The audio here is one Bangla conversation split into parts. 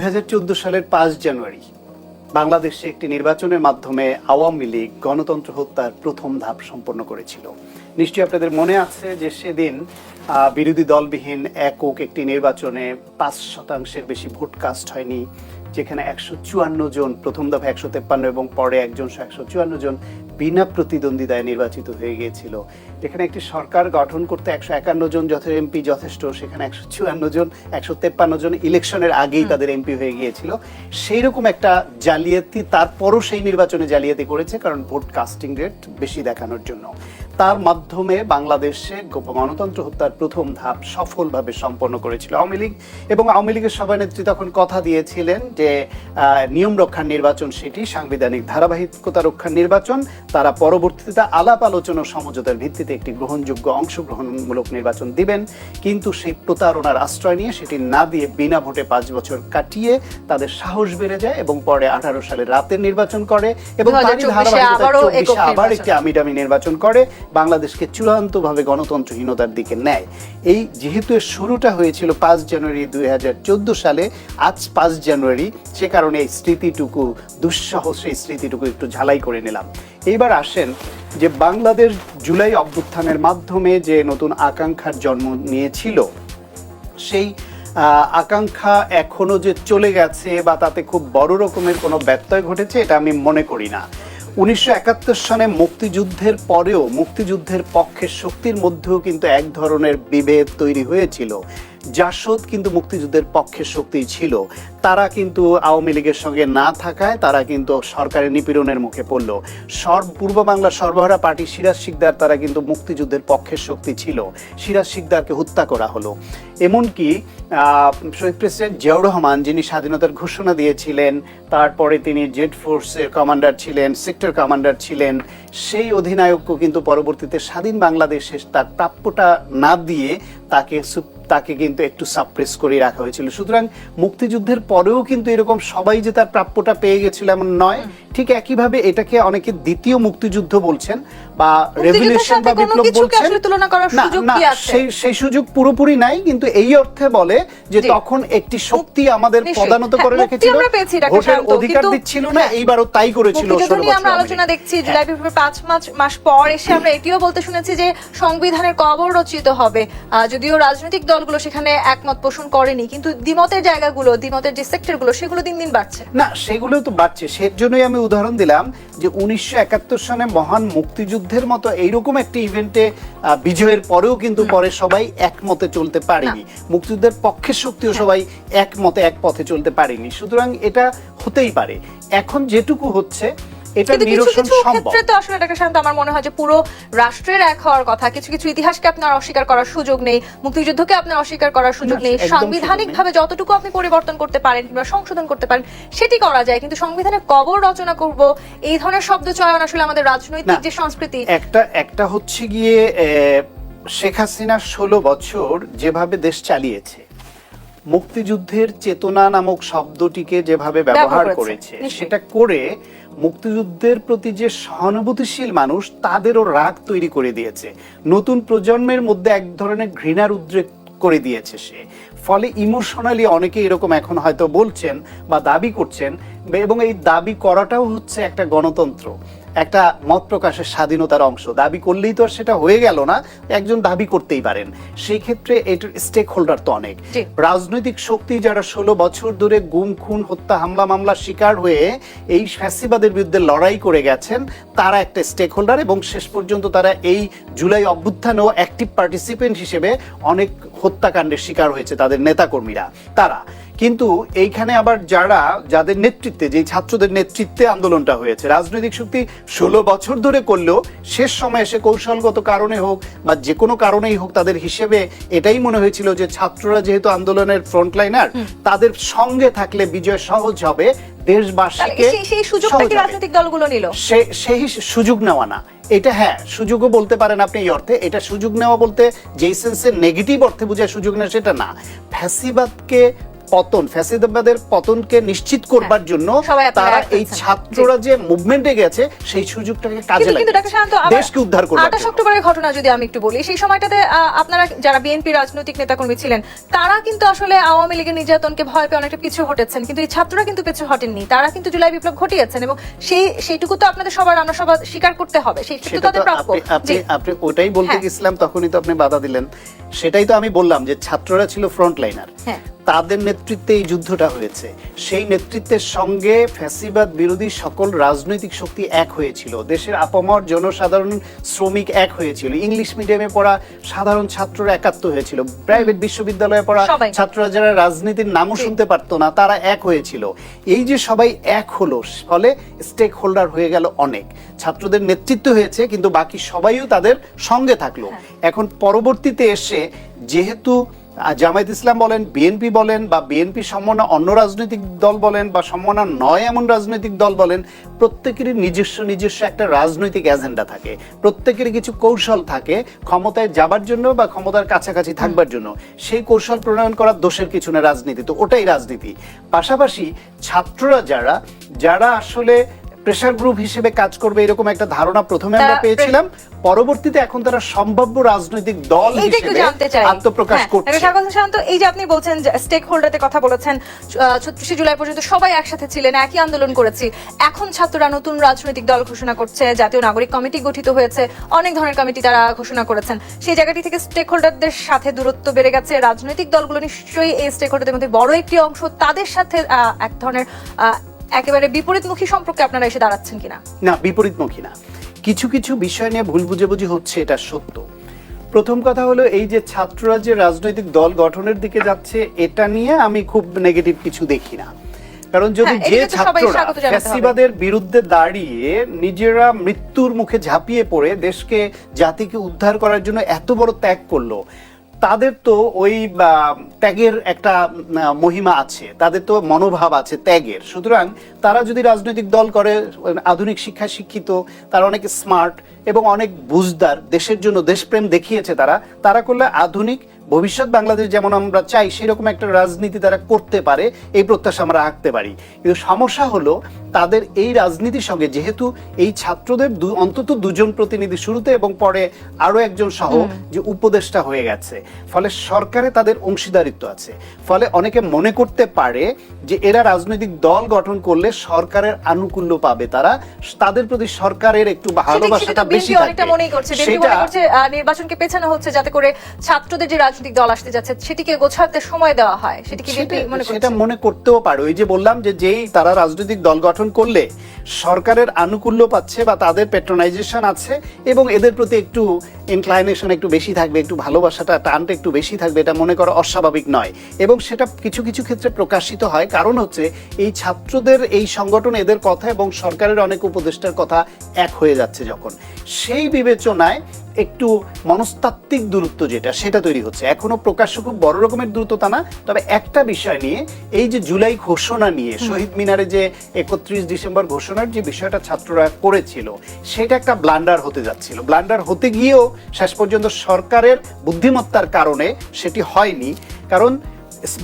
দুই সালের পাঁচ জানুয়ারি, বাংলাদেশে একটি নির্বাচনের মাধ্যমে আওয়ামী লীগ গণতন্ত্র হত্যার প্রথম ধাপ সম্পন্ন করেছিল। নিশ্চয়ই আপনাদের মনে আছে যে সেদিন বিরোধী দলবিহীন একক একটি নির্বাচনে পাঁচ শতাংশের বেশি ভোট কাস্ট হয়নি। যেখানে একশো চুয়ান্ন জন প্রথম দফা একশো তেপ্পান্ন এবং পরে একজন একশো চুয়ান্ন জন বিনা প্রতিদ্বন্দ্বিতায় নির্বাচিত হয়ে গিয়েছিল। যেখানে একটি সরকার গঠন করতে একশো একান্ন জন যথ এমপি যথেষ্ট সেখানে একশো চুয়ান্ন জন একশো তেপ্পান্ন জন ইলেকশনের আগেই তাদের এমপি হয়ে গিয়েছিল। সেই রকম একটা জালিয়াতি তারপরও সেই নির্বাচনে জালিয়াতি করেছে কারণ ভোট কাস্টিং রেট বেশি দেখানোর জন্য। তার মাধ্যমে বাংলাদেশে গণতন্ত্র হত্যার প্রথম ধাপ সফলভাবে সম্পন্ন করেছিল আওয়ামী লীগ এবং আওয়ামী লীগের সভানেত্রী তখন কথা দিয়েছিলেন যে নিয়ম রক্ষার নির্বাচন সেটি সাংবিধানিক ধারাবাহিকতা রক্ষার নির্বাচন তারা পরবর্তীতে আলাপ আলোচনা সমঝোতার ভিত্তিতে একটি গ্রহণযোগ্য অংশগ্রহণমূলক নির্বাচন দিবেন। কিন্তু সেই প্রতারণার আশ্রয় নিয়ে সেটি না দিয়ে বিনা ভোটে পাঁচ বছর কাটিয়ে তাদের সাহস বেড়ে যায় এবং পরে আঠারো সালে রাতের নির্বাচন করে এবং তারই 2024 ধারাবাহিকতায় আবারও 24 একক আবার একটি আমিডামি নির্বাচন করে বাংলাদেশকে চূড়ান্তভাবে গণতন্ত্রহীনতার দিকে নেয়। এই যেহেতু শুরুটা হয়েছিল পাঁচ জানুয়ারি দুই হাজার চোদ্দ সালে, আজ পাঁচ জানুয়ারি, সে কারণে এই স্মৃতিটুকু দুঃসহ সেই স্মৃতিটুকু একটু ঝালাই করে নিলাম। এইবার আসেন যে বাংলাদেশ জুলাই অভ্যুত্থানের মাধ্যমে যে নতুন আকাঙ্ক্ষার জন্ম নিয়েছিল, সেই আকাঙ্ক্ষা এখনও যে চলে গেছে বা তাতে খুব বড় রকমের কোনো ব্যত্যয় ঘটেছে, এটা আমি মনে করি না। উনিশশো সনে মুক্তিযুদ্ধের পরেও মুক্তিযুদ্ধের পক্ষের শক্তির মধ্যেও কিন্তু এক ধরনের বিভেদ তৈরি হয়েছিল। জাসদ কিন্তু মুক্তিযুদ্ধের পক্ষের শক্তি ছিল। তারা কিন্তু আওয়ামী লীগের সঙ্গে না থাকায় তারা কিন্তু সরকারের নিপীড়নের মুখে পড়ল। সর পূর্ব বাংলা সর্বহারা পার্টি সিরাজ শিকদার, তারা কিন্তু মুক্তিযুদ্ধের পক্ষের শক্তি ছিল। সিরাজ শিকদারকে হত্যা করা হলো। এমনকি শহীদ প্রেসিডেন্ট জিয়াউর রহমান যিনি স্বাধীনতার ঘোষণা দিয়েছিলেন, তারপরে তিনি জেড ফোর্সের কমান্ডার ছিলেন, সেক্টর কমান্ডার ছিলেন, সেই অধিনায়কও কিন্তু পরবর্তীতে স্বাধীন বাংলাদেশে তার প্রাপ্যটা না দিয়ে তাকে তাকে কিন্তু একটু সাপ্রেস করে রাখা হয়েছিল সুতরাং মুক্তিযুদ্ধের পরেও কিন্তু এরকম সবাই যে তার প্রাপ্যটা পেয়ে গেছিল এমন নয় ঠিক একইভাবে এটাকে অনেকে দ্বিতীয় মুক্তিযুদ্ধ বলছেন বা রেভলিউশন বা বিপ্লব বলছেন তুলনা করার না সুযোগ না কি আছে? সেই সেই সুযোগ পুরোপুরি নাই কিন্তু এই অর্থে বলে যে তখন একটি শক্তি আমাদের। পদানত করে হ্যাঁ, রেখেছিল পেয়েছি, ডাক্তার ভোটের অধিকার দিচ্ছিল না এইবারও তাই করেছিল আমরা আলোচনা দেখছি হ্যাঁ। জুলাই বিপ্লবের পাঁচ মাস মাস পর এসে আমরা এটিও বলতে শুনেছি যে সংবিধানের কবর রচিত হবে আহ, যদিও রাজনৈতিক দলগুলো সেখানে একমত পোষণ করেনি কিন্তু দ্বিমতের জায়গাগুলো দ্বিমতের যে সেক্টরগুলো সেগুলো দিন দিন বাড়ছে। না সেগুলো তো বাড়ছে। সের জন্যই আমি উদাহরণ দিলাম যে উনিশশো একাত্তর সনে মহান মুক্তিযুদ্ধের মতো এইরকম একটি ইভেন্টে বিজয়ের পরেও কিন্তু পরে সবাই একমতে চলতে পারেনি। মুক্তিযুদ্ধের পক্ষের শক্তিও সবাই একমতে এক পথে চলতে পারেনি। সুতরাং এটা হতেই পারে। এখন যেটুকু হচ্ছে এটা নিরসন সম্ভব। ক্ষেত্রে তো আসলে ডাক্তার শান্ত আমার মনে হয় যে পুরো রাষ্ট্রের এক হওয়ার কথা কিছু কিছু ইতিহাসকে আপনার অস্বীকার করার সুযোগ নেই মুক্তিযুদ্ধকে আপনার অস্বীকার করার সুযোগ নেই যতটুকু আপনি পরিবর্তন করতে পারেন কিংবা সংশোধন করতে পারেন সেটি করা যায় কিন্তু সংবিধানের কবর রচনা করব এই ধরনের শব্দ চয়ন আসলে আমাদের রাজনৈতিক যে সংস্কৃতি। একটা একটা হচ্ছে গিয়ে শেখ হাসিনা ষোলো বছর যেভাবে দেশ চালিয়েছে মুক্তিযুদ্ধের চেতনা নামক শব্দটিকে যেভাবে ব্যবহার করেছে সেটা করে মুক্তিযুদ্ধের প্রতি যে সহানুভূতিশীল মানুষ, তাদেরও রাগ তৈরি করে দিয়েছে। নতুন প্রজন্মের মধ্যে এক ধরনের ঘৃণার উদ্রেক করে দিয়েছে সে। ফলে ইমোশনালি অনেকে এরকম এখন হয়তো বলছেন বা দাবি করছেন, এবং এই দাবি করাটাও হচ্ছে একটা গণতন্ত্র। একটা মত প্রকাশের স্বাধীনতার অংশ। দাবি করলেই তো সেটা হয়ে গেল না একজন দাবি করতেই পারেন। সেই ক্ষেত্রে এটার স্টেক হোল্ডার তো অনেক। রাজনৈতিক শক্তি যারা ষোলো বছর ধরে গুম খুন হত্যা হামলা মামলার শিকার হয়ে এই ফ্যাসিবাদের বিরুদ্ধে লড়াই করে গেছেন তারা একটা স্টেক হোল্ডার এবং শেষ পর্যন্ত তারা এই জুলাই অভ্যুত্থানেও অ্যাক্টিভ পার্টিসিপেন্ট হিসেবে অনেক হত্যাকাণ্ডের শিকার হয়েছে তাদের নেতাকর্মীরা। তারা কিন্তু এইখানে আবার যারা যাদের নেতৃত্বে যে ছাত্রদের নেতৃত্বে আন্দোলনটা হয়েছে রাজনৈতিক শক্তি ষোলো বছর ধরে করলেও শেষ সময় এসে কৌশলগত কারণে হোক বা যে কোনো কারণেই হোক তাদের হিসেবে এটাই মনে হয়েছিল যে ছাত্ররা যেহেতু আন্দোলনের ফ্রন্টলাইনার তাদের সঙ্গে থাকলে বিজয় সহজ হবে দেশবাসীকে সেই সেই সুযোগটা কি রাজনৈতিক দলগুলো নিল? সেই সুযোগ নেওয়া না। এটা হ্যাঁ সুযোগও বলতে পারেন আপনি এই অর্থে এটা সুযোগ নেওয়া বলতে যেই সেন্সে নেগেটিভ অর্থে বোঝায় সুযোগ নেওয়া সেটা না। ফ্যাসিবাদকে পতন ফ্যাসিবাদের পতনকে নিশ্চিত করবার জন্য হ্যাঁ, সবাই তারা এই ছাত্ররা যে মুভমেন্টে গেছে সেই সুযোগটাকে কাজে কিন্তু ডাক্তার শান্ত দেশকে উদ্ধার করবে আঠাশ অক্টোবরের ঘটনা যদি আমি একটু বলি সেই সময়টাতে আপনারা যারা বিএনপি রাজনৈতিক নেতাকর্মী ছিলেন তারা কিন্তু আসলে আওয়ামী লীগের নির্যাতনকে ভয় পেয়ে অনেকটা পিছু হটেছেন। কিন্তু এই ছাত্ররা কিন্তু পিছু হটেননি। তারা কিন্তু জুলাই বিপ্লব ঘটিয়েছেন এবং সেই সেইটুকু তো আপনাদের সবার রান্না সভা স্বীকার করতে হবে। সেইটুকু তাদের প্রাপ্য। আপনি আপনি ওটাই বলতে হ্যাঁ। গেছিলাম তখনই তো আপনি বাধা দিলেন। সেটাই তো আমি বললাম যে ছাত্ররা ছিল ফ্রন্ট লাইনার হ্যাঁ। তাদের নেতৃত্বে এই যুদ্ধটা হয়েছে। সেই নেতৃত্বের সঙ্গে ফ্যাসিবাদ বিরোধী সকল রাজনৈতিক শক্তি এক হয়েছিল। দেশের আপামর জনসাধারণ শ্রমিক এক হয়েছিল। ইংলিশ মিডিয়ামে পড়া সাধারণ ছাত্ররা একাত্ম হয়েছিল। প্রাইভেট বিশ্ববিদ্যালয়ে পড়া ছাত্ররা যারা রাজনীতির নামও শুনতে পারতো না তারা এক হয়েছিল। এই যে সবাই এক হলো ফলে স্টেক হোল্ডার হয়ে গেল অনেক। ছাত্রদের নেতৃত্ব হয়েছে কিন্তু বাকি সবাইও তাদের সঙ্গে থাকল। এখন পরবর্তীতে এসে যেহেতু জামায়াত ইসলাম বলেন, বিএনপি বলেন বা বিএনপি সম্মানা অন্য রাজনৈতিক দল বলেন বা সম্মানা নয় এমন রাজনৈতিক দল বলেন, প্রত্যেকেরই নিজস্ব নিজস্ব একটা রাজনৈতিক এজেন্ডা থাকে। প্রত্যেকেরই কিছু কৌশল থাকে ক্ষমতায় যাবার জন্য বা ক্ষমতার কাছাকাছি থাকবার জন্য। সেই কৌশল প্রণয়ন করার দোষের কিছু না রাজনীতি, তো ওটাই রাজনীতি। পাশাপাশি ছাত্ররা যারা যারা আসলে প্রেশার গ্রুপ হিসেবে কাজ করবে এরকম একটা ধারণা প্রথমে আমরা পেয়েছিলাম। পরবর্তীতে এখন তারা সম্ভাব্য রাজনৈতিক দল হিসেবে আত্মপ্রকাশ হ্যাঁ, করছে। স্বাগত শান্ত এই যে আপনি বলছেন স্টেক হোল্ডারদের কথা বলেছেন ছত্রিশে জুলাই পর্যন্ত সবাই একসাথে ছিলেন একই আন্দোলন করেছি। এখন ছাত্ররা নতুন রাজনৈতিক দল ঘোষণা করছে জাতীয় নাগরিক কমিটি গঠিত হয়েছে অনেক ধরনের কমিটি তারা ঘোষণা করেছেন। সেই জায়গাটি থেকে স্টেক হোল্ডারদের সাথে দূরত্ব বেড়ে গেছে। রাজনৈতিক দলগুলো নিশ্চয়ই এই স্টেক হোল্ডারদের মধ্যে বড় একটি অংশ তাদের সাথে এক ধরনের আহ, একেবারে বিপরীতমুখী সম্পর্কে আপনারা এসে দাঁড়াচ্ছেন কিনা? না বিপরীতমুখী না। কিছু কিছু বিষয় নিয়ে ভুল বুঝাবুঝি হচ্ছে এটা সত্য। প্রথম কথা হলো এই যে ছাত্ররা যে রাজনৈতিক দল গঠনের দিকে যাচ্ছে এটা নিয়ে আমি খুব নেগেটিভ কিছু দেখি না। কারণ যদি হ্যাঁ, যে ছাত্ররা। ফ্যাসিবাদের বিরুদ্ধে দাঁড়িয়ে নিজেরা মৃত্যুর মুখে ঝাঁপিয়ে পড়ে দেশকে জাতিকে উদ্ধার করার জন্য এত বড় ত্যাগ করল তাদের তো ওই ত্যাগের একটা মহিমা আছে। তাদের তো মনোভাব আছে ত্যাগের। সুতরাং তারা যদি রাজনৈতিক দল করে, আধুনিক শিক্ষা শিক্ষিত, তারা অনেক স্মার্ট এবং অনেক বুঝদার, দেশের জন্য দেশপ্রেম দেখিয়েছে তারা তারা করলে আধুনিক ভবিষ্যৎ বাংলাদেশ যেমন আমরা চাই সেরকম একটা রাজনীতি তারা করতে পারে এই প্রত্যাশা আমরা রাখতে পারি। কিন্তু সমস্যা হলো তাদের এই রাজনীতির সঙ্গে যেহেতু এই ছাত্রদের অন্তত দুজন প্রতিনিধি শুরুতে এবং পরে আরও একজন সহ যে উপদেষ্টা হয়ে গেছে। ফলে সরকারে তাদের অংশীদারিত্ব আছে। ফলে অনেকে মনে করতে পারে যে এরা রাজনৈতিক দল গঠন করলে সরকারের আনুকূল্য পাবে তারা। তাদের প্রতি সরকারের একটু ভালোবাসাটা বেশি থাকবে করছে। আহ, নির্বাচনকে পেছানো হচ্ছে যাতে করে ছাত্রদের যে রাজনৈতিক দল আসতে যাচ্ছে সেটিকে গোছাতে সময় দেওয়া হয়। সেটিকে সেটা- মনে মনে করতেও পারে। ওই যে বললাম যে যেই তারা রাজনৈতিক দল গঠন করলে সরকারের আনুকূল্য পাচ্ছে বা তাদের পেট্রোনাইজেশন আছে এবং এদের প্রতি একটু ইনক্লাইনেশন একটু বেশি থাকবে একটু ভালোবাসাটা টানটা একটু বেশি থাকবে এটা মনে করা অস্বাভাবিক নয়। এবং সেটা কিছু কিছু ক্ষেত্রে প্রকাশিত হয়। কারণ হচ্ছে এই ছাত্রদের এই সংগঠন এদের কথা এবং সরকারের অনেক উপদেষ্টার কথা এক হয়ে যাচ্ছে যখন। সেই বিবেচনায় একটু মনস্তাত্ত্বিক দূরত্ব যেটা সেটা তৈরি হচ্ছে। এখনও প্রকাশ্য খুব বড় রকমের দূরত্বতা না তবে একটা বিষয় নিয়ে এই যে জুলাই ঘোষণা নিয়ে শহীদ মিনারে যে একত্রিশ ডিসেম্বর ঘোষণার যে বিষয়টা ছাত্ররা করেছিল সেটা একটা ব্লান্ডার হতে যাচ্ছিল। ব্লান্ডার হতে গিয়েও শেষ পর্যন্ত সরকারের বুদ্ধিমত্তার কারণে সেটি হয়নি। কারণ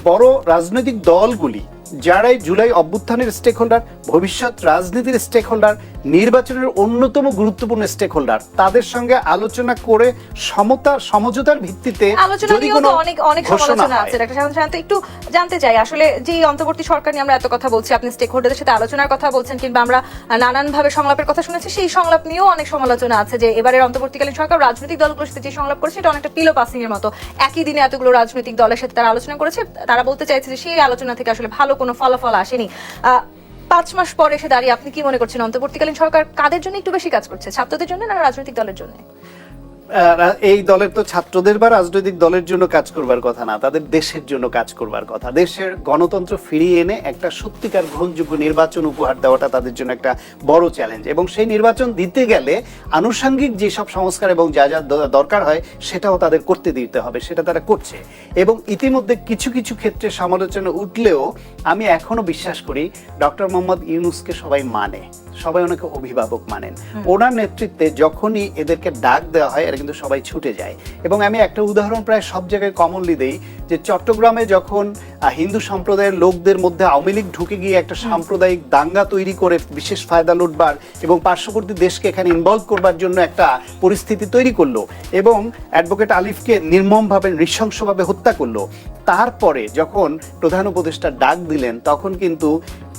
বড় রাজনৈতিক দলগুলি যারাই জুলাই অভ্যুত্থানের স্টেক হোল্ডার ভবিষ্যৎ রাজনীতির স্টেক হোল্ডার নির্বাচনের অন্যতম গুরুত্বপূর্ণ স্টেক হোল্ডার তাদের সঙ্গে আলোচনা করে সমতা সমঝোতার ভিত্তিতে যদি কোনো অনেক অনেক সমালোচনা আছে। ডাক্তার শান্ত শান্ত একটু জানতে চাই আসলে যে অন্তর্বর্তী সরকার নিয়ে আমরা এত কথা বলছি আপনি স্টেক হোল্ডারদের সাথে আলোচনার কথা বলছেন কিংবা আমরা নানান ভাবে সংলাপের কথা শুনেছি সেই সংলাপ নিয়েও অনেক সমালোচনা আছে যে এবারের অন্তর্বর্তীকালীন সরকার রাজনৈতিক দলগুলোর সাথে যে সংলাপ করেছে এটা অনেকটা পিলো পাসিং এর মতো। একই দিনে এতগুলো রাজনৈতিক দলের সাথে তারা আলোচনা করেছে তারা বলতে চাইছে যে সেই আলোচনা থেকে আসলে ভালো কোনো ফলাফল আসেনি। পাঁচ মাস পরে এসে দাঁড়িয়ে আপনি কি মনে করছেন, অন্তর্বর্তীকালীন সরকার কাদের জন্য একটু বেশি কাজ করছে? ছাত্রদের জন্য না রাজনৈতিক দলের জন্য? এই দলের তো ছাত্রদের বা রাজনৈতিক দলের জন্য কাজ করবার কথা না, তাদের দেশের জন্য কাজ করবার কথা। দেশের গণতন্ত্র ফিরিয়ে এনে একটা সত্যিকার গ্রহণযোগ্য নির্বাচন উপহার দেওয়াটা তাদের জন্য একটা বড় চ্যালেঞ্জ এবং সেই নির্বাচন দিতে গেলে আনুষঙ্গিক যেসব সংস্কার এবং যা যা দরকার হয়, সেটাও তাদের করতে দিতে হবে, সেটা তারা করছে। এবং ইতিমধ্যে কিছু কিছু ক্ষেত্রে সমালোচনা উঠলেও আমি এখনও বিশ্বাস করি, ডক্টর মোহাম্মদ ইউনুসকে সবাই মানে। সবাই ওনাকে অভিভাবক মানেন। ওনার নেতৃত্বে যখনই এদেরকে ডাক দেওয়া হয় এরা কিন্তু সবাই ছুটে যায়। এবং আমি একটা উদাহরণ প্রায় সব জায়গায় কমনলি দেই যে চট্টগ্রামে যখন হিন্দু সম্প্রদায়ের লোকদের মধ্যে আওয়ামী লীগ ঢুকে গিয়ে একটা সাম্প্রদায়িক দাঙ্গা তৈরি করে বিশেষ ফায়দা লুটবার এবং পার্শ্ববর্তী দেশকে এখানে ইনভলভ করবার জন্য একটা পরিস্থিতি তৈরি করল এবং অ্যাডভোকেট আলিফকে নির্মমভাবে নৃশংসভাবে হত্যা করল। তারপরে যখন প্রধান উপদেষ্টা ডাক দিলেন তখন কিন্তু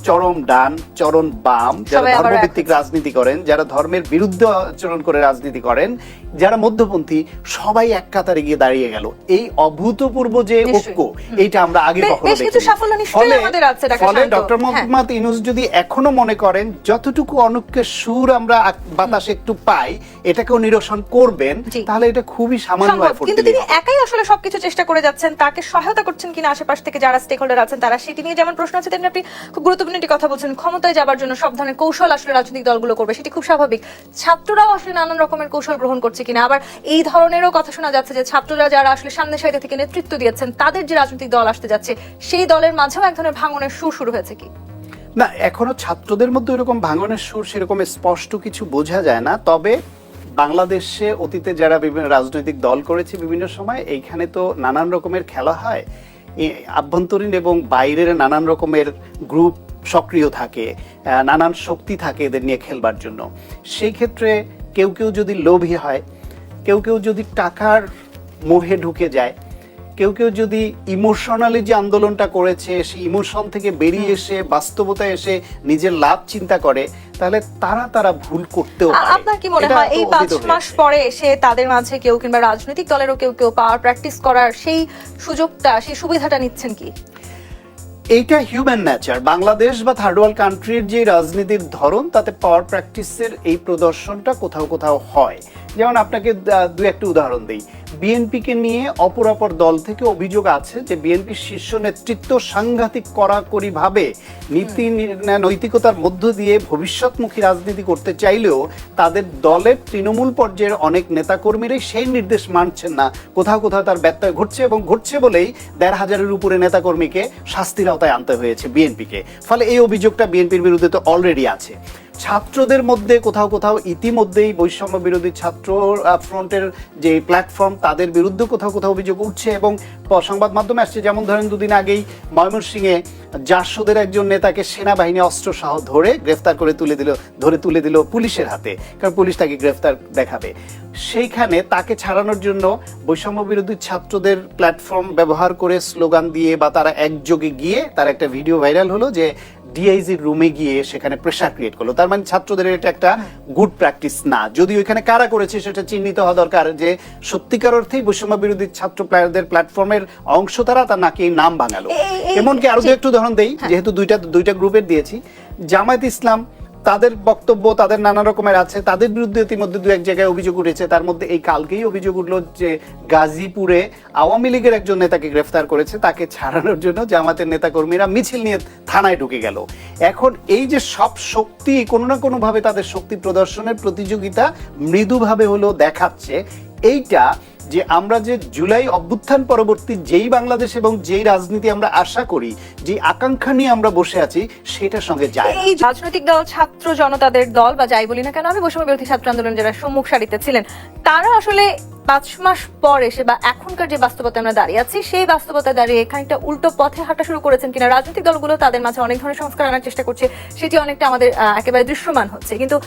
চরম ডান চরম বাম যারা ধর্মভিত্তিক রাজনীতি করেন যারা ধর্মের বিরুদ্ধে আচরণ করে রাজনীতি করেন যারা মধ্যপন্থী সবাই এক কাতারে গিয়ে দাঁড়িয়ে গেল। এই অভূতপূর্ব যে ঐক্য এইটা আমরা আগে কখনো দেখিনি। ফলে-। ডক্টর হ্যাঁ। মোহাম্মদ ইনুস যদি এখনও মনে করেন যতটুকু অনুক্কের সুর আমরা বাতাসে একটু পাই এটাকেও নিরসন করবেন তাহলে এটা খুবই সামান্য কিন্তু তিনি একাই আসলে সবকিছু চেষ্টা করে যাচ্ছেন তাকে সহায়তা করছেন কিনা আশেপাশ থেকে যারা স্টেক হোল্ডার আছেন তারা সেটি নিয়ে যেমন প্রশ্ন আছে তেমনি আপনি খুব গুরুত্বপূর্ণ একটি কথা বলছেন ক্ষমতায় যাবার জন্য সব ধরনের কৌশল আসলে রাজনৈতিক দলগুলো করবে সেটি খুব স্বাভাবিক। ছাত্ররাও আসলে নানান রকমের কৌশল গ্রহণ করছে কিনা। আবার এই ধরনেরও কথা শোনা যাচ্ছে যে ছাত্ররা যারা আসলে সামনের সাইডে থেকে নেতৃত্ব দিয়েছেন, তাদের যে রাজনৈতিক দল আসতে যাচ্ছে, সেই দলের মাঝেও এক ধরনের ভাঙনের সুর শুরু হয়েছে কি? না, এখনও ছাত্রদের মধ্যে এরকম ভাঙনের সুর সেরকম স্পষ্ট কিছু বোঝা যায় না। তবে বাংলাদেশে অতীতে যারা বিভিন্ন রাজনৈতিক দল করেছে বিভিন্ন সময়, এইখানে তো নানান রকমের খেলা হয়। আভ্যন্তরীণ এবং বাইরের নানান রকমের গ্রুপ সক্রিয় থাকে নানান শক্তি থাকে এদের নিয়ে খেলবার জন্য। সেই ক্ষেত্রে কেউ কেউ যদি লোভী হয় কেউ কেউ যদি টাকার মোহে ঢুকে যায় কেউ কেউ যদি ইমোশনালি যে আন্দোলনটা করেছে সেই ইমোশন থেকে বেরিয়ে এসে বাস্তবতায় এসে নিজের লাভ চিন্তা করে তাহলে তারা তারা ভুল করতেও আপনার কি মনে হয়? এই পাঁচ মাস পরে এসে তাদের মাঝে কেউ কিংবা রাজনৈতিক দলেরও কেউ কেউ পাওয়ার প্র্যাকটিস করার সেই সুযোগটা সেই সুবিধাটা নিচ্ছেন কি? এইটা হিউম্যান নেচার বাংলাদেশ বা থার্ড ওয়ার্ল্ড কান্ট্রির যে রাজনীতির ধরন, তাতে পাওয়ার প্র্যাকটিসের এই প্রদর্শনটা কোথাও কোথাও হয়। যেমন আপনাকে দু একটা উদাহরণ দিই। বিএনপিকে নিয়ে অপরাপর দল থেকে অভিযোগ আছে যে বিএনপির শীর্ষ নেতৃত্ব সাংঘাতিক কড়াকড়ি ভাবে নীতি নৈতিকতার মধ্য দিয়ে ভবিষ্যৎমুখী রাজনীতি করতে চাইলেও তাদের দলের তৃণমূল পর্যায়ের অনেক নেতাকর্মীরাই সেই নির্দেশ মানছেন না। কোথাও কোথাও তার ব্যত্যয় ঘটছে এবং ঘটছে বলেই দেড় হাজারের উপরে নেতাকর্মীকে শাস্তির আওতায় আনতে হয়েছে বিএনপিকে। ফলে এই অভিযোগটা বিএনপির বিরুদ্ধে তো অলরেডি আছে। ছাত্রদের মধ্যে কোথাও কোথাও ইতিমধ্যেই বৈষম্য বিরোধী ছাত্র ফ্রন্টের যে প্ল্যাটফর্ম তাদের বিরুদ্ধে কোথাও কোথাও অভিযোগ উঠছে এবং সংবাদ মাধ্যমে আসছে। যেমন ধরেন, দুদিন আগেই ময়মনসিংহে জাসদের একজন নেতাকে সেনাবাহিনী অস্ত্র সহ ধরে গ্রেফতার করে তুলে দিল, ধরে তুলে দিল পুলিশের হাতে, কারণ পুলিশ তাকে গ্রেফতার দেখাবে। সেইখানে তাকে ছাড়ানোর জন্য বৈষম্য বিরোধী ছাত্রদের প্ল্যাটফর্ম ব্যবহার করে স্লোগান দিয়ে বা তারা একযোগে গিয়ে তার একটা ভিডিও ভাইরাল হলো যে ডিআইজির রুমে গিয়ে সেখানে প্রেশার ক্রিয়েট করল। তার মানে ছাত্রদের এটা একটা গুড প্র্যাকটিস না। যদি ওইখানে কারা করেছে সেটা চিহ্নিত হওয়া দরকার যে সত্যিকার অর্থেই বৈষম্য বিরোধী ছাত্র প্লেয়ারদের প্ল্যাটফর্মের অংশ তারা তার নাকি নাম এই- এমনকি আরও দু একটু উদাহরণ দেই যেহেতু দুইটা দুইটা গ্রুপের দিয়েছি। জামায়াত ইসলাম তাদের বক্তব্য, তাদের নানা রকমের আছে। তাদের বিরুদ্ধে ইতিমধ্যে দু এক জায়গায় অভিযোগ উঠেছে। তার মধ্যে এই কালকেই অভিযোগ উঠল যে গাজীপুরে আওয়ামী লীগের একজন নেতাকে গ্রেফতার করেছে, তাকে ছাড়ানোর জন্য জামাতের নেতাকর্মীরা মিছিল নিয়ে থানায় ঢুকে গেল। এখন এই যে সব শক্তি, কোনো না কোনোভাবে তাদের শক্তি প্রদর্শনের প্রতিযোগিতা মৃদুভাবে হলেও দেখাচ্ছে, এইটা যে আমরা যে জুলাই অভ্যুত্থান পরবর্তী যেই বাংলাদেশ এবং যেই রাজনীতি আমরা আশা করি, যে আকাঙ্ক্ষা নিয়ে আমরা বসে আছি, সেটার সঙ্গে যায় এই রাজনৈতিক দল, ছাত্র জনতাদের দল বা যাই বলি না কেন, আমি বৈষম্য বিরোধী ছাত্র আন্দোলন যারা সম্মুখ সারিতে ছিলেন, তারা আসলে পাঁচ মাস পর এসে বা এখনকার যে বাস্তবতা আমরা দাঁড়িয়ে আছি, সেই বাস্তবতা দাঁড়িয়ে খানিকটা উল্টো পথে হাঁটা শুরু করেছেন কিনা, রাজনৈতিক দলগুলো তাদের মাঝে অনেক ধরনের সংস্কার আনার চেষ্টা করছে, সেটি অনেকটা আমাদের একেবারে দৃশ্যমান হচ্ছে। কিন্তু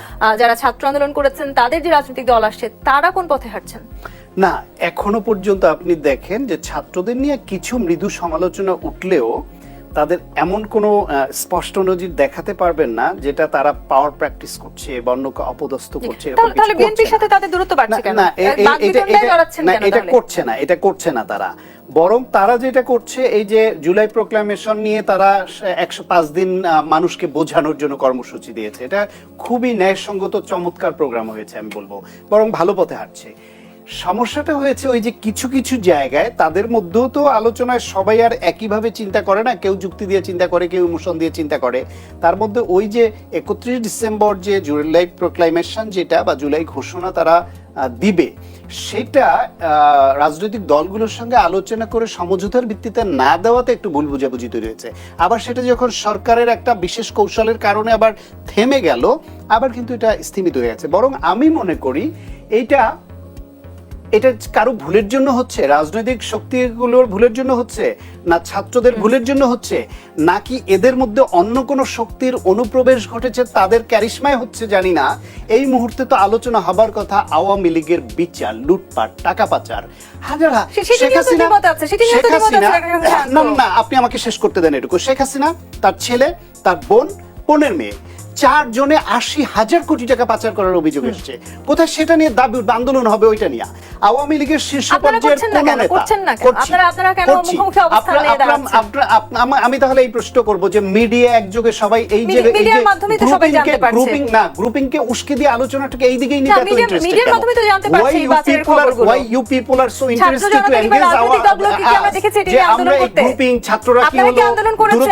যারা ছাত্র আন্দোলন করেছেন, তাদের যে রাজনৈতিক দল আসছে, তারা কোন পথে হাঁটছেন? না এখনও পর্যন্ত আপনি দেখেন যে ছাত্রদের নিয়ে কিছু মৃদু সমালোচনা উঠলেও তাদের এমন কোনো স্পষ্ট নজির দেখাতে পারবেন না যেটা তারা পাওয়ার প্র্যাকটিস করছে বা অন্যকে অপদস্থ করছে তাহলে বিএনপির সাথে তাদের দূরত্ব বাড়ছে কেন? না এ- এ- বাদ এটা-? করছে না এটা করছে না তারা। বরং তারা যেটা করছে এই যে জুলাই প্রোক্লামেশন নিয়ে তারা একশো পাঁচ দিন মানুষকে বোঝানোর জন্য কর্মসূচি দিয়েছে। এটা খুবই ন্যায়সঙ্গত চমৎকার প্রোগ্রাম হয়েছে আমি বলব। বরং ভালো পথে হাঁটছে। সমস্যাটা হয়েছে ওই যে কিছু কিছু জায়গায়, তাদের মধ্যেও তো আলোচনায় সবাই আর একইভাবে চিন্তা করে না, কেউ যুক্তি দিয়ে চিন্তা করে, কেউ ইমোশন দিয়ে চিন্তা করে। তার মধ্যে ওই যে একত্রিশ ডিসেম্বর যে জুলাই প্রোক্লামেশন যেটা বা জুলাই ঘোষণা তারা দিবে, সেটা রাজনৈতিক দলগুলোর সঙ্গে আলোচনা করে সমঝোতার ভিত্তিতে না দেওয়াতে একটু ভুল বুঝাবুঝি তৈরি হয়েছে। আবার সেটা যখন সরকারের একটা বিশেষ কৌশলের কারণে আবার থেমে গেল, আবার কিন্তু এটা স্থিমিত হয়ে গেছে। বরং আমি মনে করি এইটা এটা কারও ভুলের জন্য হচ্ছে? রাজনৈতিক শক্তিগুলোর ভুলের জন্য হচ্ছে? না ছাত্রদের ভুলের জন্য হচ্ছে? নাকি এদের মধ্যে অন্য কোনো শক্তির অনুপ্রবেশ ঘটেছে? তাদের ক্যারিশমায় হচ্ছে জানি না। এই মুহূর্তে তো আলোচনা হবার কথা আওয়ামী লীগের বিচার লুটপাট টাকা পাচার। হাজার শেখ হাসিনা শেখ হাসিনা না না আপনি আমাকে শেষ করতে দেন এটুকু। শেখ হাসিনা তার ছেলে তার বোন বোনের মেয়ে। চার জনে আশি হাজার কোটি টাকা পাচার করার অভিযোগ এসেছে। কোথায় সেটা নিয়ে দাবি আন্দোলন হবে ওইটা নিয়ে? আওয়ামী লীগের শীর্ষ পর্যায়ের কোন নেতা আমা- তাহলে এই প্রশ্ন করব যে মিডিয়া একযোগে সবাই এই যে। গ্রুপিং না গ্রুপিং কে উস্কে দিয়ে আলোচনাটাকে এই দিকেই নিতে এত ইন্টারেস্টেড রাজনৈতিক দলগুলোকে কি আমরা দেখেছি এটা যে আমরা এই গ্রুপিং ছাত্ররা কি হলো? দূরত্ব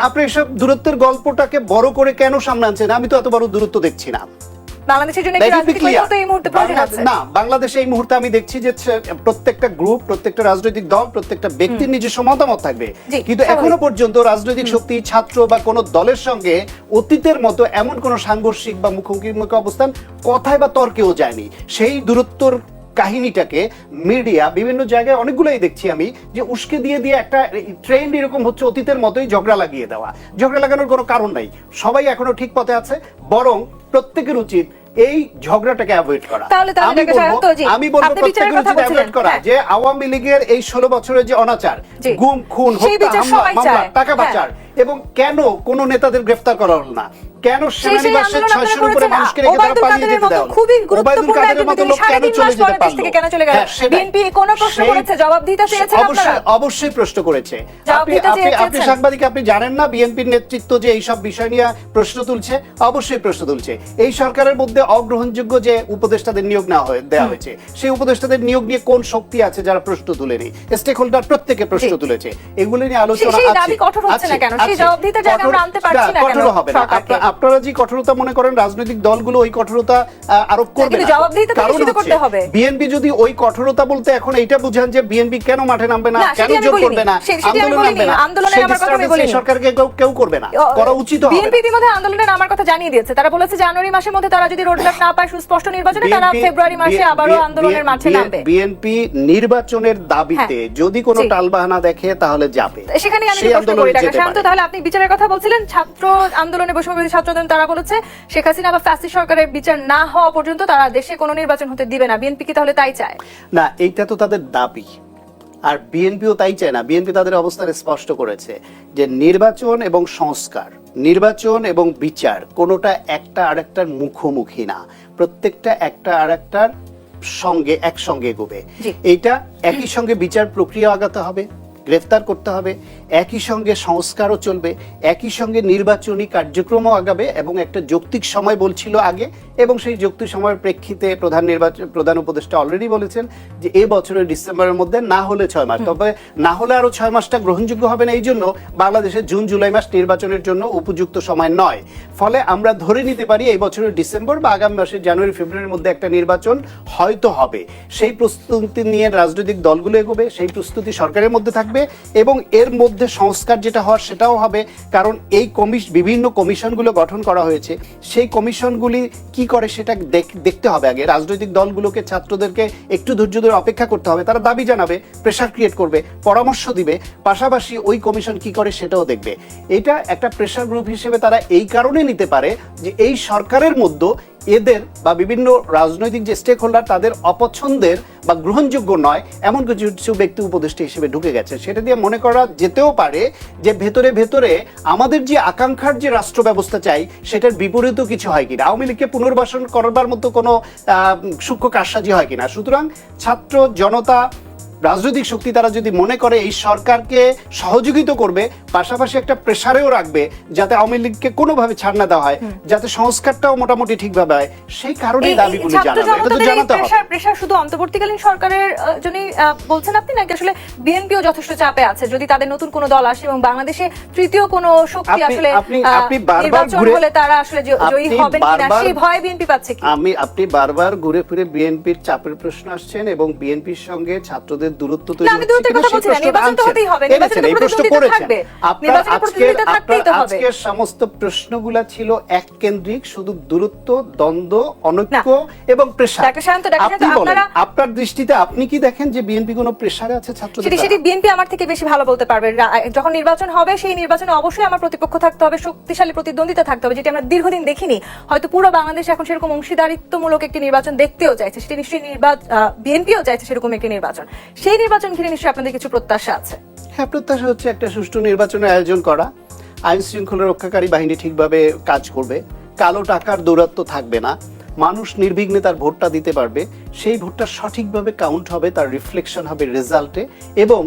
আপনি এসব দূরত্বের গল্পটাকে বড় করে কেন সামনে আনছেন আমি তো এত বড় দূরত্ব দেখছি না। বাংলাদেশের জন্য এই মুহূর্তে প্রয়োজন আছে। না বাংলাদেশে এই মুহূর্তে আমি দেখছি যে প্রত্যেকটা গ্রুপ প্রত্যেকটা রাজনৈতিক দল প্রত্যেকটা ব্যক্তির নিজস্ব মতামত থাকবে। কিন্তু এখনও পর্যন্ত রাজনৈতিক শক্তি ছাত্র বা কোন দলের সঙ্গে অতীতের মতো এমন কোন সাংঘর্ষিক বা মুখোমুখি মুখে অবস্থান কথায় বা তর্কেও যায়নি। সেই দূরত্বর কাহিনীটাকে মিডিয়া বিভিন্ন জায়গায় অনেকগুলোই দেখছি আমি যে উস্কে দিয়ে দিয়ে একটা ট্রেন্ড এরকম হচ্ছে অতীতের মতোই ঝগড়া লাগিয়ে দেওয়া। ঝগড়া লাগানোর কোনো কারণ নাই। সবাই এখনও ঠিক পথে আছে বরং প্রত্যেকের উচিত এই ঝগড়াটাকে অ্যাভয়েড করা। আমি বলব প্রত্যেকের উচিত অ্যাভয়েড করা হ্যাঁ। যে আওয়ামী লীগের এই ষোলো বছরের যে অনাচার গুম খুন হত্যা হামলা মামলা টাকা হ্যাঁ। পাচার এবং কেন কোন নেতাদের গ্রেফতার করা হলো না? কেন আপনারা ছয়শোর উপরে মানুষকে রেখে তারা পালিয়ে যেতে হলো? খুবই গুরুত্বপূর্ণ একজন কেন চলে যেতে পারল? থেকে কেন চলে গেল? হ্যাঁ। BNP কোনো প্রশ্ন করেছে? চেয়েছেন অবশ্যই আপনারা? অবশ্যই প্রশ্ন করেছে আপনি আপনি আপনি সাংবাদিক আপনি জানেন না বিএনপির নেতৃত্ব যে এইসব বিষয় নিয়ে প্রশ্ন তুলছে অবশ্যই প্রশ্ন তুলছে এই সরকারের মধ্যে অগ্রহণযোগ্য যে উপদেষ্টাদের নিয়োগ হয়ে দেওয়া হয়েছে সেই উপদেষ্টাদের নিয়োগ নিয়ে কোন শক্তি আছে যারা প্রশ্ন তুলেনি স্টেক হোল্ডার প্রত্যেকে প্রশ্ন তুলেছে এগুলো নিয়ে আলোচনা আছে কঠোর হচ্ছে না কেন? সেই। জবাবদিহিতার জায়গায় আমরা আনতে পারছি না কেন হবে না আপনারা যে কঠোরতা মনে করেন রাজনৈতিক দলগুলো ওই কঠোরতা আরোপ করবে কারণ বিএনপি যদি ওই কঠোরতা বলতে এখন এইটা বুঝান যে বিএনপি কেন মাঠে নামবে না কেন যোগ করবে না আন্দোলন নামবে না। সেই। সরকারকে কেউ করবে না। করা উচিত হবে বিএনপি ইতিমধ্যে আন্দোলনের কথা জানিয়ে দিয়েছে তারা বলেছে জানুয়ারি মাসের মধ্যে তারা যদি রোডম্যাপ না পায় সুস্পষ্ট নির্বাচনে তারা ফেব্রুয়ারি মাসে আবারও আন্দোলনের মাঠে নামবে। বিএনপি নির্বাচনের দাবিতে যদি কোনো। টালবাহানা দেখে তাহলে যাবে। সেখানে আমি প্রশ্ন করি শান্ত তাহলে আপনি বিচারের কথা বলছিলেন ছাত্র আন্দোলনে ছাত্র আন্দোলন তারা বলেছে শেখ হাসিনা বা ফ্যাসি সরকারের বিচার না হওয়া পর্যন্ত তারা দেশে কোনো নির্বাচন হতে দিবে না। বিএনপি কি তাহলে তাই চায়? না এইটা তো তাদের দাবি। আর বিএনপিও তাই চায় না। বিএনপি তাদের অবস্থান স্পষ্ট করেছে যে নির্বাচন এবং সংস্কার নির্বাচন এবং বিচার কোনোটা একটা আরেকটার মুখোমুখি না। প্রত্যেকটা একটা আরেকটার সঙ্গে একসঙ্গে এগোবে। এইটা একই সঙ্গে বিচার প্রক্রিয়া আগাতে হবে গ্রেফতার করতে হবে একই সঙ্গে সংস্কারও চলবে একই সঙ্গে নির্বাচনী কার্যক্রমও আগাবে এবং একটা যৌক্তিক সময় বলছিল আগে এবং সেই যৌক্তিক সময়ের প্রেক্ষিতে প্রধান নির্বাচন প্রধান উপদেষ্টা অলরেডি বলেছেন যে এই বছরের ডিসেম্বরের মধ্যে না হলে ছয় মাস। তবে না হলে আরও ছয় মাসটা গ্রহণযোগ্য হবে না এই জন্য বাংলাদেশের জুন জুলাই মাস নির্বাচনের জন্য উপযুক্ত সময় নয়। ফলে আমরা ধরে নিতে পারি এই বছরের ডিসেম্বর বা আগামী মাসের জানুয়ারি ফেব্রুয়ারির মধ্যে একটা নির্বাচন হয়তো হবে। সেই প্রস্তুতি নিয়ে রাজনৈতিক দলগুলো এগোবে সেই প্রস্তুতি সরকারের মধ্যে থাকবে এবং এর মধ্যে সংস্কার যেটা হওয়ার সেটাও হবে, কারণ এই কমিশ বিভিন্ন কমিশনগুলো গঠন করা হয়েছে। সেই কমিশনগুলি কি করে সেটা দেখ- দেখতে হবে আগে। রাজনৈতিক দলগুলোকে, ছাত্রদেরকে একটু ধৈর্য ধরে অপেক্ষা করতে হবে। তারা দাবি জানাবে প্রেশার ক্রিয়েট করবে, পরামর্শ দিবে। পাশাপাশি ওই কমিশন কি করে সেটাও দেখবে। এটা একটা প্রেশার গ্রুপ হিসেবে তারা এই কারণে নিতে পারে যে এই সরকারের মধ্যে এদের বা বিভিন্ন রাজনৈতিক যে স্টেক হোল্ডার তাদের অপছন্দের বা গ্রহণযোগ্য নয়, এমন কিছু কিছু ব্যক্তি উপদেষ্টা হিসেবে ঢুকে গেছে। সেটা দিয়ে মনে করা যেতেও পারে যে ভেতরে ভেতরে আমাদের যে আকাঙ্ক্ষার যে রাষ্ট্র ব্যবস্থা চাই, সেটার বিপরীত কিছু হয় কিনা? আওয়ামী লীগকে পুনর্বাসন করবার মতো কোনো সূক্ষ্ম কারসাজি হয় কিনা? সুতরাং ছাত্র, জনতা রাজনৈতিক শক্তি তারা যদি মনে করে এই সরকারকে সহযোগিতা করবে পাশাপাশি একটা প্রেসারেও রাখবে যাতে আওয়ামী লীগকে কোনোভাবে ছাড় না দেওয়া হয় যাতে সংস্কারটাও মোটামুটি ঠিকভাবে হয় সেই কারণে দাবিগুলি জানাবে এটা তো জানাতে হবে। প্রেশার শুধু অন্তর্বর্তীকালীন সরকারের বলছেন আপনি নাকি আসলে বিএনপিও যথেষ্ট চাপে আছে? যদি তাদের নতুন কোনো দল আসে এবং বাংলাদেশে তৃতীয় কোনো শক্তি আসলে আপনি- আপনি বারবার ঘুরে- হলে তারা আসলে জয়ী হবেন কিনা সেই ভয় বিএনপি পাচ্ছে কি? আমি আপনি বারবার ঘুরে ফিরে বিএনপির চাপের প্রশ্ন আসছেন এবং বিএনপির সঙ্গে ছাত্রদের দূরত্ব তৈরি আমি দূরত্বের কথা বলছি না, নির্বাচন তো হতেই হবে, নির্বাচনে এই প্রশ্ন করেছেন। আপনার আজকের। আজকের সমস্ত প্রশ্নগুলা ছিল এক কেন্দ্রিক শুধু দূরত্ব দ্বন্দ্ব অনৈক্য এবং আপনি বলেন আপনারা- আপনার দৃষ্টিতে আপনি কি দেখেন যে বিএনপি কোনো প্রেশারে আছে সেটি বিএনপি আমার থেকে বেশি ভালো বলতে পারবে। যখন নির্বাচন হবে সেই নির্বাচনে অবশ্যই আমার প্রতিপক্ষ থাকতে হবে শক্তিশালী প্রতিদ্বন্দ্বিতা থাকতে হবে যেটি আমরা দীর্ঘদিন দেখিনি। হয়তো পুরো বাংলাদেশ এখন সেরকম অংশীদারিত্বমূলক একটি নির্বাচন দেখতেও চাইছে। সেটি নিশ্চয়ই নির্বাচন বিএনপিও চাইছে সেরকম একটি নির্বাচন। সেই নির্বাচন ঘিরে নিশ্চয়ই আপনাদের কিছু প্রত্যাশা আছে? হ্যাঁ প্রত্যাশা হচ্ছে একটা সুষ্ঠু নির্বাচনের আয়োজন করা। আইন শৃঙ্খলা রক্ষাকারী বাহিনী ঠিকভাবে কাজ করবে। কালো টাকার দৌরাত্ম থাকবে না। মানুষ নির্বিঘ্নে তার ভোটটা দিতে পারবে। সেই ভোটটা সঠিকভাবে কাউন্ট হবে, তার রিফ্লেকশন হবে রেজাল্টে এবং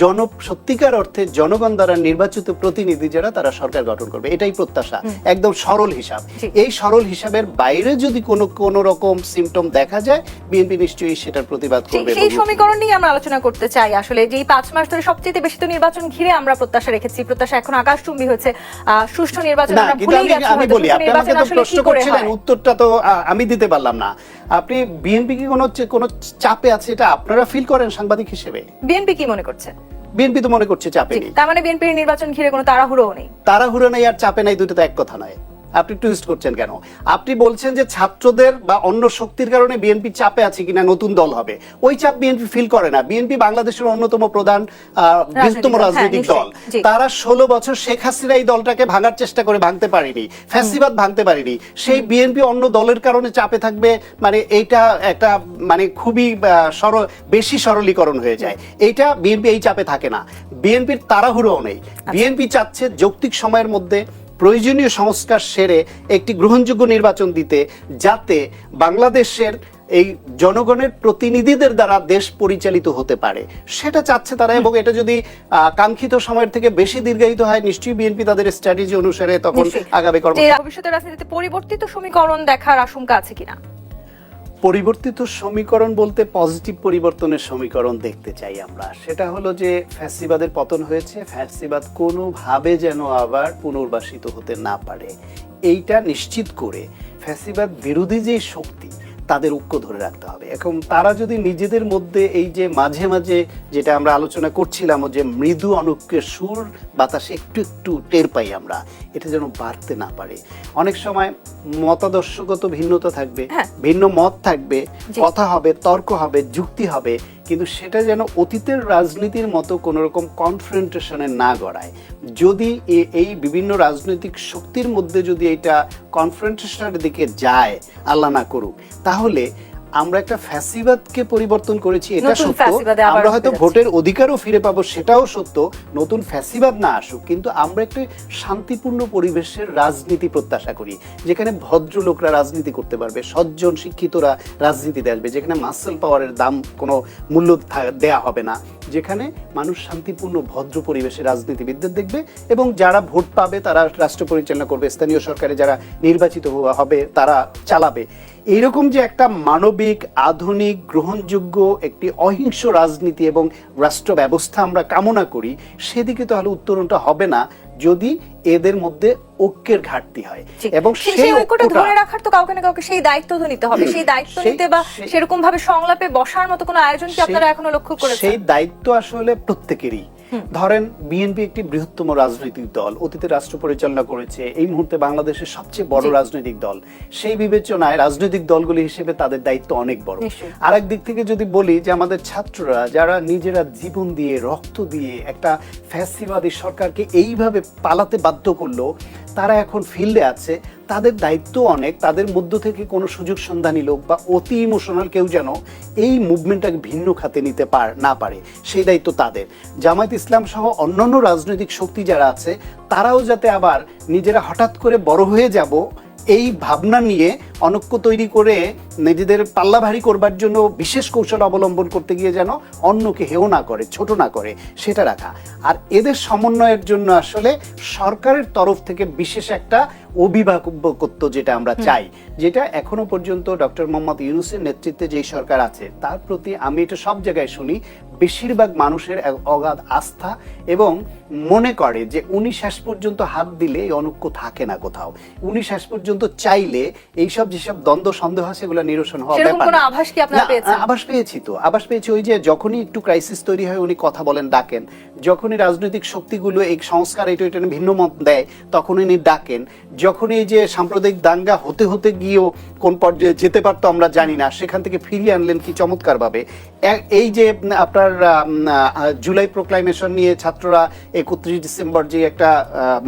জন সত্যিকার অর্থে জনগণ দ্বারা নির্বাচিত প্রতিনিধি যারা তারা সরকার গঠন করবে। এটাই প্রত্যাশা। একদম সরল হিসাব। এই সরল হিসাবের বাইরে যদি কোনো কোনো রকম সিমটম দেখা যায় বিএনপি নিশ্চয়ই সেটার প্রতিবাদ করবে সেই সমীকরণ নিয়ে আমরা আলোচনা করতে চাই। আসলে যে এই পাঁচ মাস ধরে সবচেয়ে বেশি তো নির্বাচন ঘিরে আমরা প্রত্যাশা রেখেছি। প্রত্যাশা এখন আকাশচুম্বী হয়েছে। আহ, সুষ্ঠু নির্বাচন আমরা ভুলেই গেছি আমি বলি সুষ্ঠু আপনি আমাকে নির্বাচন তো প্রশ্ন করছিলেন উত্তরটা তো আমি দিতে পারলাম না। আপনি বিএনপি কি কোনো হচ্ছে কোনো চাপে আছে? এটা আপনারা ফিল করেন সাংবাদিক হিসেবে? বিএনপি কি মনে করছে? বিএনপি তো মনে করছে চাপে তার মানে বিএনপির নির্বাচন ঘিরে কোনো তাড়াহুড়ো নেই। তাড়াহুড়ো নেই আর চাপে নাই দুটো তো এক কথা নয়। আপনি টুইস্ট করছেন কেন? আপনি বলছেন যে ছাত্রদের বা অন্য শক্তির কারণে বিএনপি চাপে আছে কিনা নতুন দল হবে। ওই চাপ বিএনপি ফিল করে না। বিএনপি বাংলাদেশের অন্যতম প্রধান বৃহত্তম হ্যাঁ, রাজনৈতিক দল। তারা ষোলো বছর শেখ হাসিনা এই দলটাকে ভাঙার চেষ্টা করে ভাঙতে পারেনি। ফ্যাসিবাদ ভাঙতে পারেনি। সেই বিএনপি অন্য দলের কারণে চাপে থাকবে মানে এইটা একটা মানে খুবই সরল বেশি সরলীকরণ হয়ে যায়। এইটা বিএনপি এই চাপে থাকে না। বিএনপির তাড়াহুড়োও নেই। বিএনপি চাচ্ছে যৌক্তিক সময়ের মধ্যে প্রয়োজনীয় সংস্কার সেরে একটি গ্রহণযোগ্য নির্বাচন দিতে যাতে বাংলাদেশের এই জনগণের প্রতিনিধিদের দ্বারা দেশ পরিচালিত হতে পারে সেটা চাচ্ছে তারা এবং এটা যদি আহ, কাঙ্ক্ষিত সময়ের থেকে বেশি দীর্ঘায়িত হয় নিশ্চয়ই বিএনপি তাদের স্ট্র্যাটেজি অনুসারে তখন। আগামী কর্ম ভবিষ্যতের রাজনীতিতে পরিবর্তিত সমীকরণ দেখার আশঙ্কা আছে কিনা পরিবর্তিত সমীকরণ বলতে পজিটিভ পরিবর্তনের সমীকরণ দেখতে চাই আমরা। সেটা হলো যে ফ্যাসিবাদের পতন হয়েছে, ফ্যাসিবাদ কোনোভাবে যেন আবার পুনর্বাসিত হতে না পারে। এইটা নিশ্চিত করে ফ্যাসিবাদ বিরোধী যে শক্তি তাদের ঐক্য ধরে রাখতে হবে। এখন তারা যদি নিজেদের মধ্যে এই যে মাঝে মাঝে যেটা আমরা আলোচনা করছিলাম যে মৃদু অনৈক্যের সুর বাতাস একটু একটু টের পাই আমরা এটা যেন বাড়তে না পারে। অনেক সময় মতাদর্শগত ভিন্নতা থাকবে হ্যাঁ। ভিন্ন মত থাকবে কথা হবে তর্ক হবে যুক্তি হবে কিন্তু সেটা যেন অতীতের রাজনীতির মতো কোনো রকম কনফ্রন্টেশনে না গড়ায়। যদি এই বিভিন্ন রাজনৈতিক শক্তির মধ্যে যদি এটা কনফ্রন্টেশনের দিকে যায়, আল্লাহ না করুক, তাহলে আমরা একটা ফ্যাসিবাদকে পরিবর্তন করেছি এটা সত্য। আমরা হয়তো ভোটের অধিকারও ফিরে পাবো সেটাও সত্য। নতুন ফ্যাসিবাদ না আসুক কিন্তু আমরা একটি শান্তিপূর্ণ পরিবেশের রাজনীতি প্রত্যাশা করি যেখানে ভদ্রলোকরা রাজনীতি করতে পারবে সজ্জন শিক্ষিতরা রাজনীতিতে আসবে যেখানে মাসেল পাওয়ারের দাম কোনো মূল্য দেয়া হবে না যেখানে মানুষ শান্তিপূর্ণ ভদ্র পরিবেশে রাজনীতিবিদদের দেখবে এবং যারা ভোট পাবে তারা রাষ্ট্র পরিচালনা করবে স্থানীয় সরকারে যারা নির্বাচিত হবে তারা চালাবে। এইরকম যে একটা মানবিক আধুনিক গ্রহণযোগ্য একটি অহিংস রাজনীতি এবং রাষ্ট্র ব্যবস্থা আমরা কামনা করি সেদিকে তাহলে উত্তরণটা হবে না যদি এদের মধ্যে ঐক্যের ঘাটতি হয়। এবং সেই- ঐক্যটা ধরে রাখার তো কাউকে না কাউকে সেই দায়িত্ব তো নিতে হবে। সেই দায়িত্ব নিতে বা সেরকম ভাবে সংলাপে বসার মতো কোনো আয়োজন কি আপনারা এখনও লক্ষ্য করেছেন? সেই দায়িত্ব আসলে প্রত্যেকেরই। ধরেন বিএনপি একটি বৃহত্তম রাজনৈতিক দল অতীতে রাষ্ট্র পরিচালনা করেছে এই মুহূর্তে বাংলাদেশের সবচেয়ে বড় রাজনৈতিক দল। সেই বিবেচনায় রাজনৈতিক দলগুলি হিসেবে তাদের দায়িত্ব অনেক বড়। আর দিক থেকে যদি বলি যে আমাদের ছাত্ররা যারা নিজেরা জীবন দিয়ে রক্ত দিয়ে একটা ফ্যাসিবাদী সরকারকে এইভাবে পালাতে বাধ্য করল তারা এখন ফিল্ডে আছে, তাদের দায়িত্ব অনেক, তাদের মধ্য থেকে কোনো সুযোগ সন্ধানী লোক বা অতি ইমোশনাল কেউ যেন এই মুভমেন্টটাকে ভিন্ন খাতে নিতে পার, না পারে, সেই দায়িত্ব তাদের। জামায়াত ইসলাম সহ অন্যান্য রাজনৈতিক শক্তি যারা আছে, তারাও যাতে আবার নিজেরা হঠাৎ করে বড় হয়ে যাব, এই ভাবনা নিয়ে অনৈক্য তৈরি করে নিজেদের পাল্লা ভারী করবার জন্য বিশেষ কৌশল অবলম্বন করতে গিয়ে যেন অন্যকে হেও না করে ছোট না করে সেটা রাখা। আর এদের সমন্বয়ের জন্য আসলে সরকারের তরফ থেকে বিশেষ একটা অভিভাবকত্ব যেটা আমরা চাই যেটা এখনও পর্যন্ত ডক্টর মোহাম্মদ ইউনুসের নেতৃত্বে যেই সরকার আছে তার প্রতি আমি এটা সব জায়গায় শুনি বেশিরভাগ মানুষের এক অগাধ আস্থা এবং মনে করে যে উনি শেষ পর্যন্ত হাত দিলে এই অনৈক্য থাকে না কোথাও। উনি শেষ পর্যন্ত চাইলে এইসব যেসব দ্বন্দ্ব সন্দেহ আছে এগুলো নিরসন হওয়া ব্যাপার কোনো। আভাস কি আপনারা পেয়েছেন? আভাস পেয়েছি তো আভাস পেয়েছি ওই যে যখনই একটু ক্রাইসিস তৈরি হয় উনি কথা বলেন ডাকেন যখনই রাজনৈতিক শক্তিগুলো এই সংস্কার এটা এটা ভিন্ন মত দেয় তখন উনি ডাকেন যখনই এই যে সাম্প্রদায়িক দাঙ্গা হতে হতে গিয়েও কোন পর্যায়ে যেতে পারতো আমরা জানি না সেখান থেকে ফিরিয়ে আনলেন কি চমৎকার ভাবে এই যে আপনার জুলাই প্রোক্লাইমেশন নিয়ে ছাত্ররা একত্রিশ ডিসেম্বর যে একটা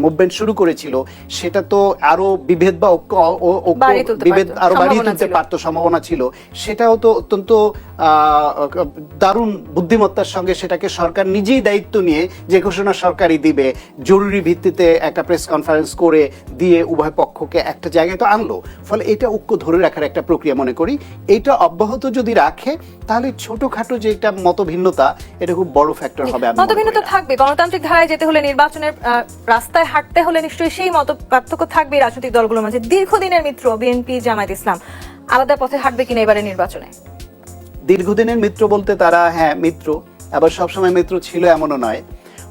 মুভমেন্ট শুরু করেছিল সেটা তো আরও বিভেদ বা বিভেদ আরও বাড়িয়ে তুলতে পারতো সম্ভাবনা ছিল। সেটাও তো অত্যন্ত দারুণ বুদ্ধিমত্তার সঙ্গে সেটাকে সরকার নিজেই দায়িত্ব নিয়ে যে ঘোষণা সরকারই দিবে জরুরি ভিত্তিতে একটা প্রেস কনফারেন্স করে দিয়ে উভয় পক্ষকে একটা জায়গায় তো আনলো। ফলে এটা ঐক্য ধরে রাখার একটা প্রক্রিয়া মনে করি। এটা অব্যাহত যদি রাখে তাহলে ছোটখাটো যে একটা মতভিন্নতা এটা খুব বড় ফ্যাক্টর হবে আমি মতভিন্নতা থাকবে। গণতান্ত্রিক ধারায় যেতে হলে নির্বাচনের রাস্তায় হাঁটতে হলে নিশ্চয়ই সেই মত পার্থক্য থাকবে রাজনৈতিক দলগুলোর মাঝে। দীর্ঘদিনের মিত্র বিএনপি জামায়াত ইসলাম আলাদা পথে হাঁটবে কিনা এবারে নির্বাচনে? দীর্ঘদিনের মিত্র বলতে তারা হ্যাঁ মিত্র। আবার সবসময় মিত্র ছিল এমনও নয়।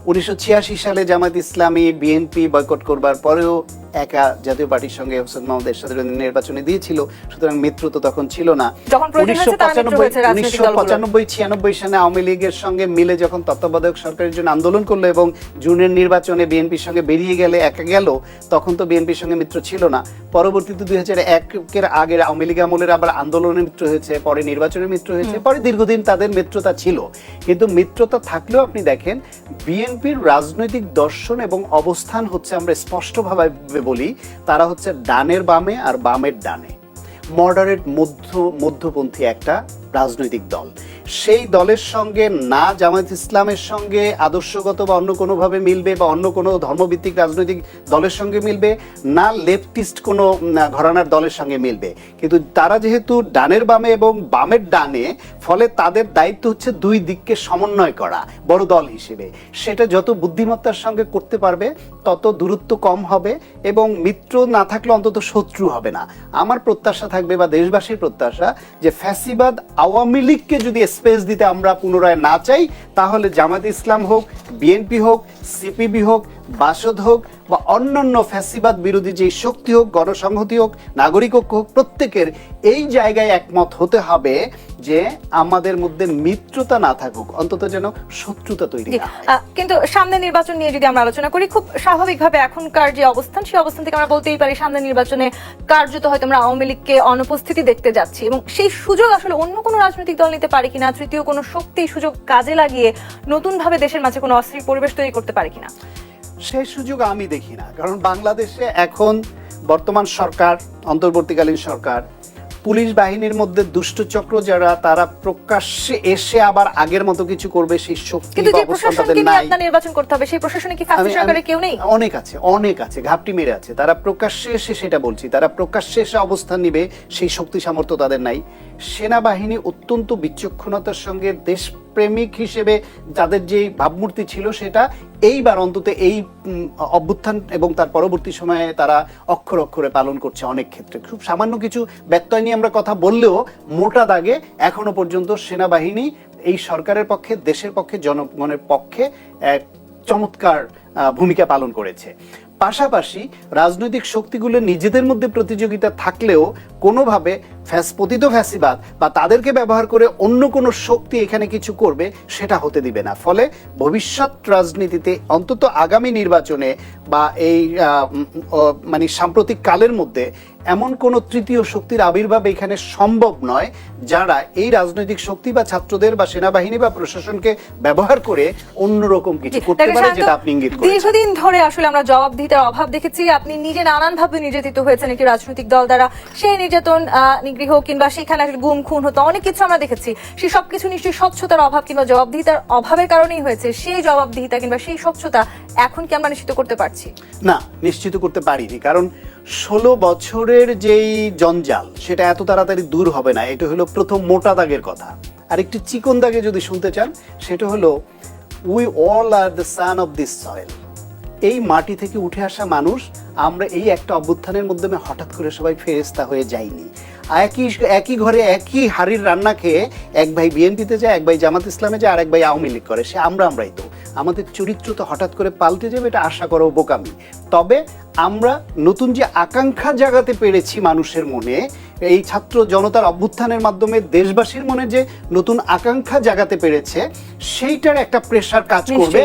উনিশশো ছিয়াশি সালে জামাত ইসলামী বিএনপি বয়কট করবার পরেও একা জাতীয় পার্টির সঙ্গে হোসেন মোহাম্মদ এরশাদের নির্বাচনে দিয়েছিল সুতরাং মিত্র তো তখন ছিল না। হয়েছে রাজনৈতিক উনিশশো পঁচানব্বই ছিয়ানব্বই সালে আওয়ামী লীগের সঙ্গে মিলে যখন তত্ত্বাবধায়ক সরকারের জন্য আন্দোলন করল এবং জুনের নির্বাচনে বিএনপির সঙ্গে বেরিয়ে গেলে একা গেল তখন তো বিএনপির সঙ্গে মিত্র ছিল না। পরবর্তীতে দুই হাজার একের আগের আওয়ামী লীগ আমলের আবার আন্দোলনের মিত্র হয়েছে পরে নির্বাচনের মিত্র হয়েছে পরে দীর্ঘদিন তাদের মিত্রতা ছিল। কিন্তু মিত্রতা থাকলেও আপনি দেখেন বিএনপির রাজনৈতিক দর্শন এবং অবস্থান হচ্ছে আমরা স্পষ্টভাবে বলি তারা হচ্ছে ডানের বামে আর বামের ডানে। মডারেট মধ্য মধ্যপন্থী একটা রাজনৈতিক দল। সেই দলের সঙ্গে না জামায়াত ইসলামের সঙ্গে আদর্শগত বা অন্য কোনোভাবে মিলবে বা অন্য কোনো ধর্মভিত্তিক রাজনৈতিক দলের সঙ্গে মিলবে, না লেফটিস্ট কোনো ঘরানার দলের সঙ্গে মিলবে। কিন্তু তারা যেহেতু ডানের বামে এবং বামের ডানে, ফলে তাদের দায়িত্ব হচ্ছে দুই দিককে সমন্বয় করা, বড় দল হিসেবে। সেটা যত বুদ্ধিমত্তার সঙ্গে করতে পারবে, তত দূরত্ব কম হবে এবং মিত্র না থাকলে অন্তত শত্রু হবে না। আমার প্রত্যাশা থাকবে বা দেশবাসীর প্রত্যাশা যে ফ্যাসিবাদ আওয়ামী লীগকে যদি স্পেস দিতে আমরা পুনরায় না চাই, তাহলে জামাত ইসলাম হোক বিএনপি হোক সিপিবি হোক, বাসদ হোক বা অন্যান্য ফ্যাসিবাদ বিরোধী যে শক্তি হোক, গণসংহতি হোক, নাগরিক হোক, প্রত্যেকের এই জায়গায় একমত হতে হবে যে আমাদের মধ্যে মিত্রতা না থাকুক অন্তত যেন শত্রুতা তৈরি কিন্তু সামনে নির্বাচন নিয়ে যদি আমরা আলোচনা করি খুব স্বাভাবিকভাবে এখনকার যে অবস্থান সেই অবস্থান থেকে আমরা বলতেই পারি সামনে নির্বাচনে কার্যত হয়তো আমরা আওয়ামী লীগকে অনুপস্থিতি দেখতে যাচ্ছি এবং সেই সুযোগ আসলে অন্য কোনো রাজনৈতিক দল নিতে পারে কিনা তৃতীয় কোনো শক্তি সুযোগ কাজে লাগিয়ে নতুন ভাবে দেশের মাঝে কোনো অস্থির পরিবেশ তৈরি করতে পারে কিনা? সেই সুযোগ আমি দেখি না কারণ বাংলাদেশে এখন বর্তমান সরকার অন্তর্বর্তীকালীন সরকার পুলিশ বাহিনীর মধ্যে দুষ্ট চক্র যারা তারা প্রকাশ্যে এসে আবার আগের মতো কিছু করবে সেই শক্তি কিন্তু বা অবস্থান তাদের নাই। নির্বাচন করতে হবে সেই প্রশাসনে কি ফ্যাসিস্ট সরকারের কেউ নেই? অনেক আছে অনেক আছে ঘাপটি মেরে আছে। তারা প্রকাশ্যে এসে সেটা বলছি তারা প্রকাশ্যে এসে অবস্থান নিবে সেই শক্তি সামর্থ্য তাদের নাই। সেনাবাহিনী অত্যন্ত বিচক্ষণতার সঙ্গে দেশপ্রেমিক হিসেবে যাদের যে ভাবমূর্তি ছিল সেটা এইবার অন্তত এই অভ্যুত্থান এবং তার পরবর্তী সময়ে তারা অক্ষর অক্ষরে পালন করছে অনেক ক্ষেত্রে। খুব সামান্য কিছু ব্যত্যয় নিয়ে আমরা কথা বললেও মোটা দাগে এখনও পর্যন্ত সেনাবাহিনী এই সরকারের পক্ষে, দেশের পক্ষে, জনগণের পক্ষে এক চমৎকার ভূমিকা পালন করেছে। পাশাপাশি রাজনৈতিক শক্তিগুলো নিজেদের মধ্যে প্রতিযোগিতা থাকলেও কোনোভাবে ফ্যাস পতিত ফ্যাসিবাদ বা তাদেরকে ব্যবহার করে অন্য কোনো শক্তি এখানে কিছু করবে সেটা হতে দিবে না। ফলে ভবিষ্যৎ রাজনীতিতে অন্তত আগামী নির্বাচনে বা এই মানে সাম্প্রতিক কালের মধ্যে এমন কোন তৃতীয় শক্তির আবির্ভাব এখানে সম্ভব নয় যারা এই রাজনৈতিক শক্তি বা ছাত্রদের বা সেনাবাহিনী বা প্রশাসনকে ব্যবহার করে অন্যরকম কিছু করতে পারে যেটা আপনি ইঙ্গিত করেছেন। দীর্ঘদিন ধরে আসলে আমরা জবাবদিহিতার অভাব দেখেছি। আপনি নিজে নানান ভাবে নির্যাতিত হয়েছেন একটি রাজনৈতিক দল দ্বারা। সেই নির্যাতন নিগৃহ কিংবা সেখানে গুম, খুন হতো, অনেক কিছু আমরা দেখেছি। সেই সবকিছু নিশ্চয়ই স্বচ্ছতার অভাব কিংবা জবাবদিহিতার অভাবের কারণেই হয়েছে। সেই জবাবদিহিতা কিংবা সেই স্বচ্ছতা এখন কি আমরা নিশ্চিত করতে পারছি? না, নিশ্চিত করতে পারিনি, কারণ ষোলো বছরের যেই জঞ্জাল, সেটা এত তাড়াতাড়ি দূর হবে না। এটা হলো প্রথম মোটা দাগের কথা। আর একটি চিকন দাগে যদি শুনতে চান, সেটা হলো we all are the son of this soil এই মাটি থেকে উঠে আসা মানুষ, আমরা এই একটা অভ্যুত্থানের মাধ্যমে হঠাৎ করে সবাই ফেরেস্তা হয়ে যাইনি। একই একই ঘরে একই হাড়ির রান্না খেয়ে এক ভাই বিএনপিতে যায় এক ভাই জামাত ইসলামে যায় আর এক ভাই আওয়ামী লীগ করে। সে আমরা আমরাই তো। আমাদের চরিত্র তো হঠাৎ করে পাল্টে যাবে এটা আশা করো বোকামি। তবে আমরা নতুন যে আকাঙ্ক্ষা জাগাতে পেরেছি মানুষের মনে এই ছাত্র জনতার অভ্যুত্থানের মাধ্যমে দেশবাসীর মনে যে নতুন আকাঙ্ক্ষা জাগাতে পেরেছে সেইটার একটা প্রেশার কাজ করবে।